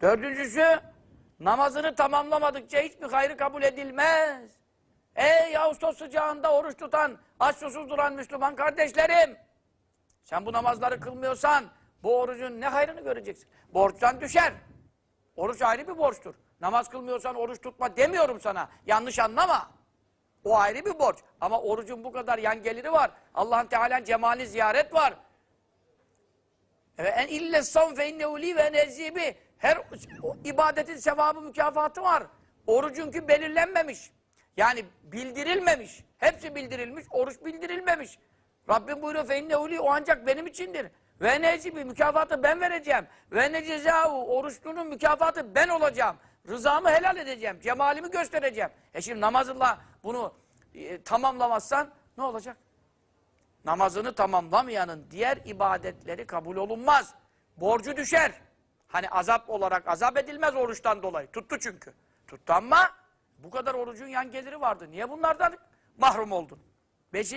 Dördüncüsü, namazını tamamlamadıkça hiçbir hayrı kabul edilmez. Ey Ağustos sıcağında oruç tutan, aç susuz duran Müslüman kardeşlerim! Sen bu namazları kılmıyorsan, bu orucun ne hayrını göreceksin? Borçtan düşer. Oruç ayrı bir borçtur. Namaz kılmıyorsan oruç tutma demiyorum sana. Yanlış anlama. O ayrı bir borç. Ama orucun bu kadar yan geliri var. Allah'ın Teala'nın cemali ziyaret var. Evet, en ille savm fe innehu li ve nezibi. Her o ibadetin sevabı mükafatı var. Orucunki belirlenmemiş. Yani bildirilmemiş. Hepsi bildirilmiş, oruç bildirilmemiş. Rabbim buyuruyor fe innehu li o ancak benim içindir. Ve necibi mükafatı ben vereceğim. Ve ne cezavu oruçlunun mükafatı ben olacağım. Rızamı helal edeceğim. Cemalimi göstereceğim. E şimdi namazınla bunu e, tamamlamazsan ne olacak? namazını tamamlamayanın diğer ibadetleri kabul olunmaz. Borcu düşer. Hani azap olarak azap edilmez oruçtan dolayı. Tuttu çünkü. Tuttu ama bu kadar orucun yan geliri vardı. Niye bunlardan mahrum oldun? Beşinci